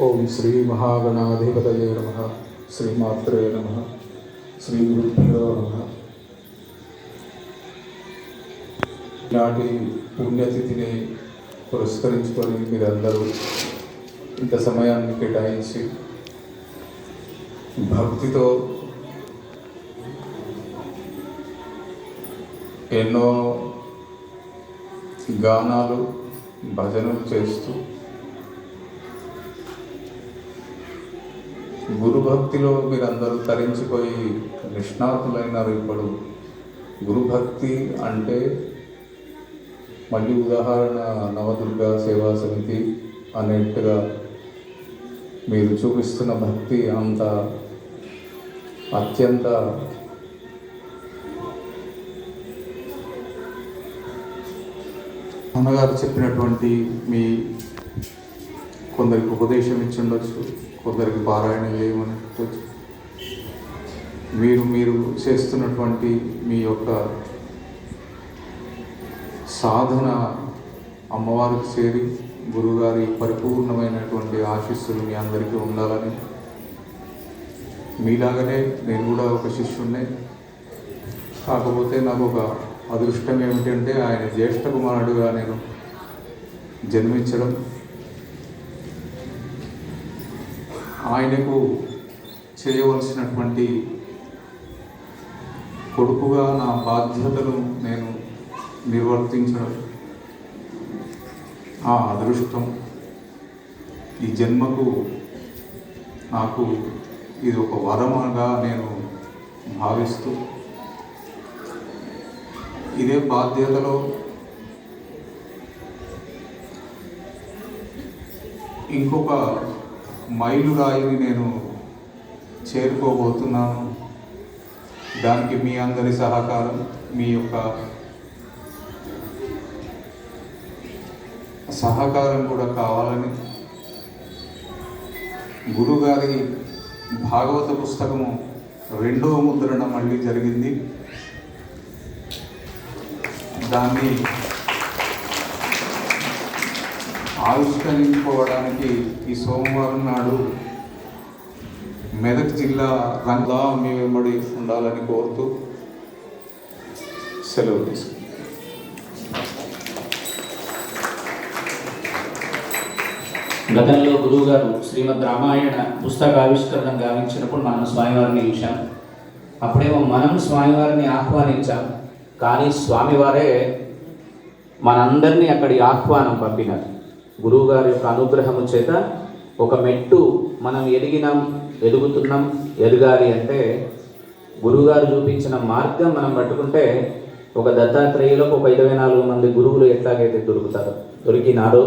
ఓం శ్రీ మహాగణాధిపతయే నమ. శ్రీమాత్రే నమ. శ్రీ గురుభ్యో నమ. ఇలాంటి పుణ్యతిథిని పురస్కరించుకొని మీరందరూ ఇంత సమయాన్ని కేటాయించి భక్తితో ఎన్నో గానాలు భజనలు చేస్తూ గురు భక్తిలో మీరందరూ తరించిపోయి నిష్ణాతులైనారు ఇప్పుడు. గురుభక్తి అంటే మళ్ళీ ఉదాహరణ నవదుర్గా సేవా సమితి అనేట్టుగా మీరు చూపిస్తున్న భక్తి అంత అత్యంత అన్నగారు చెప్పినటువంటి మీ కొందరికి ఉపదేశం ఇచ్చి ఉండొచ్చు కొందరికి పారాయణ చేయమని ఉండొచ్చు మీరు మీరు చేస్తున్నటువంటి మీ యొక్క సాధన అమ్మవారికి చేరి గురుగారి పరిపూర్ణమైనటువంటి ఆశీస్సులు మీ అందరికీ ఉండాలని. మీలాగనే నేను కూడా ఒక శిష్యుణ్ణే. కాకపోతే నాకు ఒక అదృష్టం ఏమిటంటే ఆయన జ్యేష్ఠ కుమారుడుగా నేను జన్మించడం ఆయనకు చేయవలసినటువంటి కొడుకుగా నా బాధ్యతను నేను నిర్వర్తించడం ఆ అదృష్టం ఈ జన్మకు నాకు ఇది ఒక వరమగా నేను భావిస్తూ ఇదే బాధ్యతలో ఇంకొక మైలురాయిని నేను చేరుకోబోతున్నాను. దానికి మీ అందరి సహకారం మీ యొక్క సహకారం కూడా కావాలని గురుగారి భాగవత పుస్తకము రెండవ ముద్రణ మళ్ళీ జరిగింది. దాన్ని ఆవిష్కరించుకోవడానికి ఈ సోమవారం నాడు మెదక్ జిల్లా రంగా మీ వెంబడి ఉండాలని కోరుతూ సెలవు తీసుకుంటాం గతంలో గురువు గారు శ్రీమద్ రామాయణ పుస్తక ఆవిష్కరణ గావించినప్పుడు మనం స్వామివారిని చూశాం. అప్పుడేమో మనం స్వామివారిని ఆహ్వానించాం. కానీ స్వామివారే మనందరినీ అక్కడి ఆహ్వానం పంపినారు. గురువు గారి యొక్క అనుగ్రహము చేత ఒక మెట్టు మనం ఎదిగినాం ఎదుగుతున్నాం ఎదగాలి అంటే గురువుగారు చూపించిన మార్గం మనం పట్టుకుంటే ఒక దత్తాత్రేయులకు ఒక ఇరవై నాలుగు మంది గురువులు ఎట్లాగైతే దొరుకుతారో దొరికినారో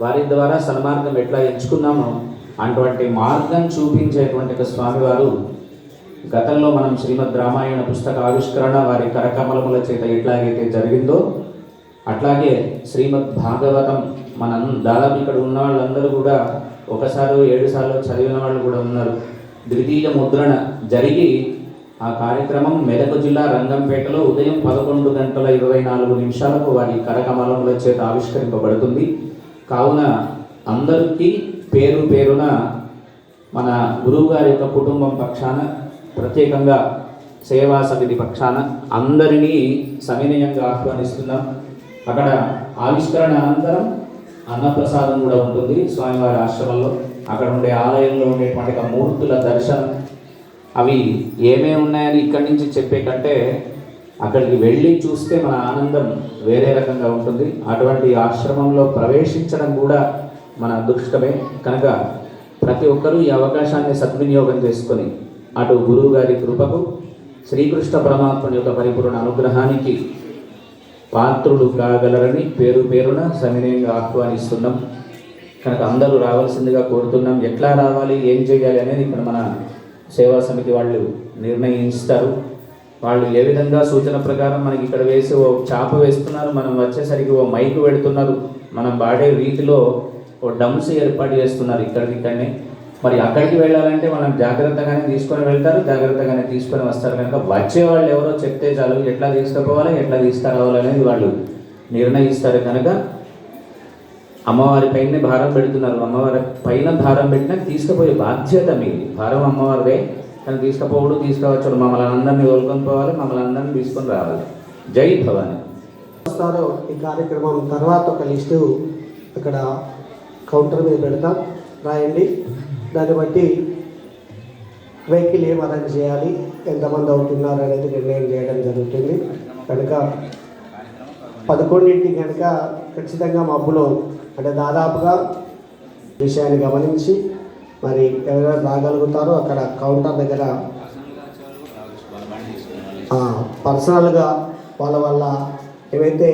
వారి ద్వారా సన్మార్గం ఎట్లా ఎంచుకున్నామో అటువంటి మార్గం చూపించేటువంటి ఒక స్వామివారు గతంలో మనం శ్రీమద్ రామాయణ పుస్తక ఆవిష్కరణ వారి కరకమలముల చేత ఎట్లాగైతే జరిగిందో అట్లాగే శ్రీమద్ భాగవతం మన దాదాపు ఇక్కడ ఉన్న వాళ్ళందరూ కూడా ఒకసారి ఏడు సార్లు చదివిన వాళ్ళు కూడా ఉన్నారు. ద్వితీయ ముద్రణ జరిగి ఆ కార్యక్రమం మెదక్ జిల్లా రంగంపేటలో ఉదయం పదకొండు గంటల ఇరవై నాలుగు నిమిషాలకు వారి కరకమలముల చేత ఆవిష్కరింపబడుతుంది. కావున అందరికీ పేరు పేరున మన గురువు గారి యొక్క కుటుంబం పక్షాన ప్రత్యేకంగా సేవా సమితి పక్షాన అందరినీ సవినయంగా ఆహ్వానిస్తున్నాం. అక్కడ ఆవిష్కరణ అనంతరం అన్నప్రసాదం కూడా ఉంటుంది స్వామివారి ఆశ్రమంలో. అక్కడ ఉండే ఆలయంలో ఉండేటువంటి ఒక మూర్తుల దర్శనం. అవి ఏమేమి ఉన్నాయని ఇక్కడి నుంచి చెప్పే కంటే అక్కడికి వెళ్ళి చూస్తే మన ఆనందం వేరే రకంగా ఉంటుంది. అటువంటి ఆశ్రమంలో ప్రవేశించడం కూడా మన అదృష్టమే. కనుక ప్రతి ఒక్కరూ ఈ అవకాశాన్ని సద్వినియోగం చేసుకొని అటు గురువు గారి కృపకు శ్రీకృష్ణ పరమాత్మని యొక్క పరిపూర్ణ అనుగ్రహానికి పాత్రుడు కాగలరని పేరు పేరున సవినయంగా ఆహ్వానిస్తున్నాం. కనుక అందరూ రావాల్సిందిగా కోరుతున్నాం. ఎట్లా రావాలి ఏం చేయాలి అనేది ఇక్కడ మన సేవా సమితి వాళ్ళు నిర్ణయిస్తారు వాళ్ళు ఏ విధంగా సూచన ప్రకారం మనకి ఇక్కడ వేసి ఓ చాప వేస్తున్నారు మనం వచ్చేసరికి ఓ మైకు పెడుతున్నారు మనం వాడే రీతిలో ఓ డమ్స్ ఏర్పాటు చేస్తున్నారు ఇక్కడికి ఇక్కడనే మరి అక్కడికి వెళ్ళాలంటే మనం జాగ్రత్తగానే తీసుకొని వెళ్తారు జాగ్రత్తగానే తీసుకొని వస్తారు కనుక వచ్చే వాళ్ళు ఎవరో చెప్తే చాలు ఎట్లా తీసుకుపోవాలి ఎట్లా తీసుకురావాలి అనేది వాళ్ళు నిర్ణయిస్తారు కనుక అమ్మవారి పైన భారం పెడుతున్నారు. అమ్మవారి పైన భారం పెట్టినా తీసుకుపోయే బాధ్యత మీది. భారం అమ్మవారిదే. కానీ తీసుకుపోవడం తీసుకురావచ్చు మమ్మల్ని అందరినీ వదులుకొని పోవాలి మమ్మల్ని అందరినీ తీసుకొని రావాలి. జై భవాని. వస్తారో ఈ కార్యక్రమం తర్వాత ఒక లిస్టు అక్కడ కౌంటర్ మీద పెడతాం. రాయండి. దాన్ని బట్టి వెహికల్ ఏం అరేంజ్ చేయాలి ఎంతమంది అవుతున్నారు అనేది నిర్ణయం చేయడం జరుగుతుంది. కనుక పదకొండింటికి కనుక ఖచ్చితంగా మబ్బులో అంటే దాదాపుగా విషయాన్ని గమనించి మరి ఎవరైనా రాగలుగుతారో అక్కడ కౌంటర్ దగ్గర పర్సనల్గా వాళ్ళ వల్ల ఏవైతే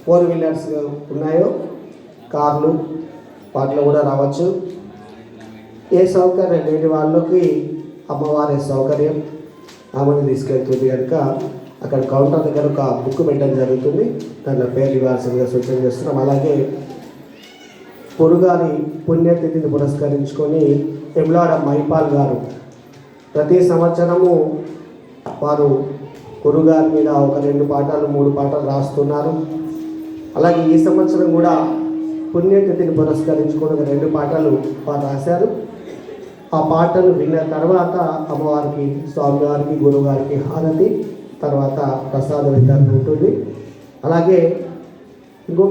ఫోర్ వీలర్స్ ఉన్నాయో కార్లు వాటిలో కూడా రావచ్చు. ఏ సౌకర్యం లేని వాళ్ళకి అమ్మవారి సౌకర్యం ఆమెను తీసుకెళ్తుంది కనుక అక్కడ కౌంటర్ దగ్గర ఒక బుక్ పెట్టడం జరుగుతుంది. దాంట్లో పేర్లు ఇవ్వాల్సిందిగా సూచన చేస్తున్నాం. అలాగే పొరుగారి పుణ్యతిథిని పురస్కరించుకొని ఎమ్లాడ మైపాల్ గారు ప్రతి సంవత్సరము వారు గురుగారి మీద ఒక రెండు పాఠాలు మూడు పాఠాలు రాస్తున్నారు. అలాగే ఈ సంవత్సరం కూడా పుణ్యతిథిని పురస్కరించుకొని ఒక రెండు పాఠాలు వారు రాశారు. ఆ పాటలు విన్న తర్వాత అమ్మవారికి స్వామివారికి గురువుగారికి హారతి తర్వాత ప్రసాద వితరణ ఉంటుంది అలాగే ఇంకొక